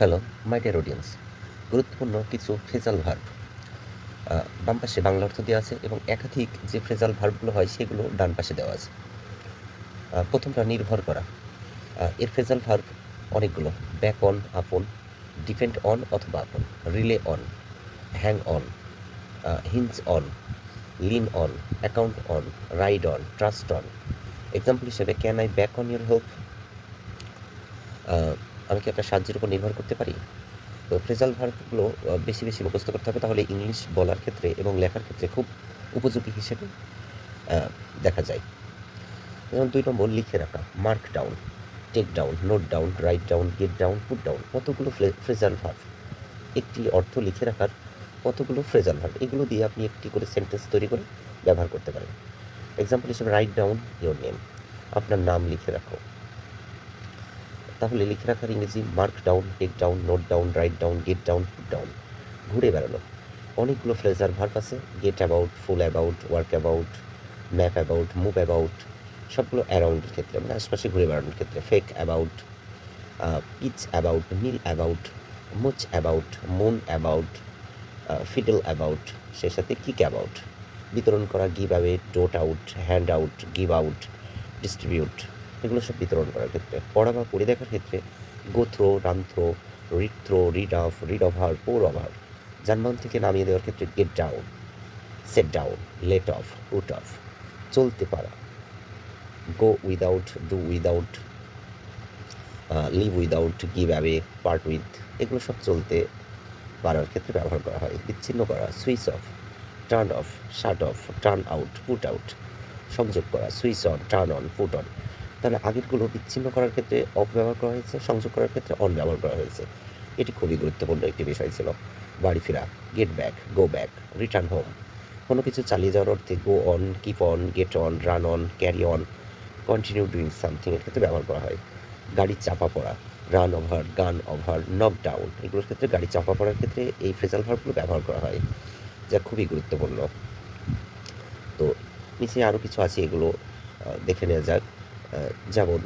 Hello my dear audience গুরুত্বপূর্ণ কিছু phrasal verb বাম পাশে বাংলা অর্থ দেওয়া আছে এবং একাধিক যে ফ্রেজাল ভার্বগুলো হয় সেগুলো ডান পাশে দেওয়া আছে। প্রথমটা নির্ভর করা। এর ফ্রেজাল ভার্ব অনেকগুলো। Back on upon depend on অথবা upon rely on hang on hinge on lean on account on ride on trust on example হিসেবে can I back on your help আমি কি আপনার সাহায্যের উপর নির্ভর করতে পারি? ফ্রেজাল ভার্বগুলো বেশি বেশি মুখস্থ করতে হবে, তাহলে ইংলিশ বলার ক্ষেত্রে এবং লেখার ক্ষেত্রে খুব উপযোগী হিসেবে দেখা যায়। যেমন দুই নম্বর লিখে রাখা mark down take down note down write down get down put down কতগুলো ফ্রেজাল ভার্ব? একটি অর্থ লিখে রাখার কতগুলো ফ্রেজাল ভার্ব? এগুলো দিয়ে আপনি একটি করে সেন্টেন্স তৈরি করে ব্যবহার করতে পারেন। এক্সাম্পল হিসেবে রাইট ডাউন ইওর নেম আপনার নাম লিখে রাখো। তাহলে লিখে রাখার ইংরেজি mark down take down note down write down get down put down ঘুরে বেড়ানো। অনেকগুলো ফ্রেজার ভার্ব আছে get about fool about work about map about move about সবগুলো অ্যারাউন্ডের ক্ষেত্রে মানে আশপাশে ঘুরে বেড়ানোর ক্ষেত্রে। Fake about pitch about mill about mooch about moon about fiddle about সেই সাথে কিক অ্যাবাউট বিতরণ করা give away dole out hand out give out distribute এগুলো সব বিতরণ করার ক্ষেত্রে। পড়া বা পড়ে দেখার ক্ষেত্রে go through run through read off read over pore over যানবাহন থেকে নামিয়ে দেওয়ার ক্ষেত্রে get down set down let off put off চলতে পারা go without do without live without give away part with এগুলো সব চলতে পারার ক্ষেত্রে ব্যবহার করা হয়। বিচ্ছিন্ন করা switch off turn off shut off turn out put out সংযোগ করা switch on turn on put on তাহলে আগেরগুলো বিচ্ছিন্ন করার ক্ষেত্রে অফ ব্যবহার করা হয়েছে, সংযোগ করার ক্ষেত্রে অন ব্যবহার করা হয়েছে। এটি খুবই গুরুত্বপূর্ণ একটি বিষয় ছিল। বাড়ি ফেরা get back go back return home কোনো কিছু চালিয়ে যাওয়ার অর্থে go on keep on get on run on carry on continue doing something এর ক্ষেত্রে ব্যবহার করা হয়। গাড়ি চাপা পড়া run over gun over knock down এগুলোর ক্ষেত্রে গাড়ি চাপা পড়ার ক্ষেত্রে এই ফ্রেজাল ভার্বগুলো ব্যবহার করা হয়, যা খুবই গুরুত্বপূর্ণ। তো নিচে আরও কিছু আছে, এগুলো দেখে নেওয়া যাক। যেমন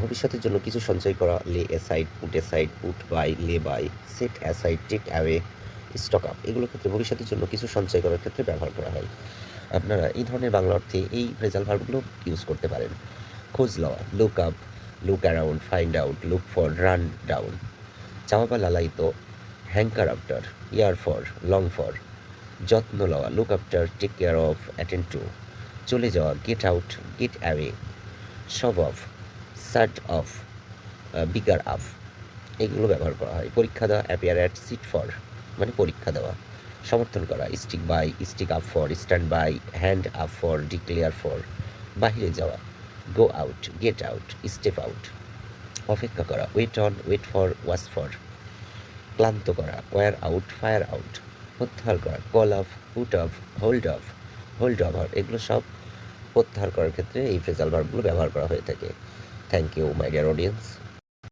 ভবিষ্যতের জন্য কিছু সঞ্চয় করা lay aside put aside put by lay by set aside take away stock up এগুলোর ক্ষেত্রে ভবিষ্যতের জন্য কিছু সঞ্চয় করার ক্ষেত্রে ব্যবহার করা হয়। আপনারা এই ধরনের বাংলা অর্থে এই ফ্রেজাল ভার্বগুলো ইউজ করতে পারেন। খোঁজ লওয়া look up look around find out look for run down চাওয়া বা লালায়িত hanker after yearn for long for যত্ন লওয়া look after take care of attend to চলে যাওয়া get out get away sod off shirt off bugger off এগুলো ব্যবহার করা হয়। পরীক্ষা দেওয়া অ্যাপিয়ার অ্যাট সিট ফর মানে পরীক্ষা দেওয়া। সমর্থন করা stick by stick up for stand by hand up for declare for বাহিরে যাওয়া go out get out step out অপেক্ষা করা wait on wait for watch for ক্লান্ত করা ওয়ার আউট ফায়ার আউট প্রত্যাহার করা call off put off hold off hold over এগুলো সব প্রত্যাহার করার ক্ষেত্রে এই ফ্রেজাল ভার্বগুলো ব্যবহার করা হয়ে থাকে। Thank you my dear audience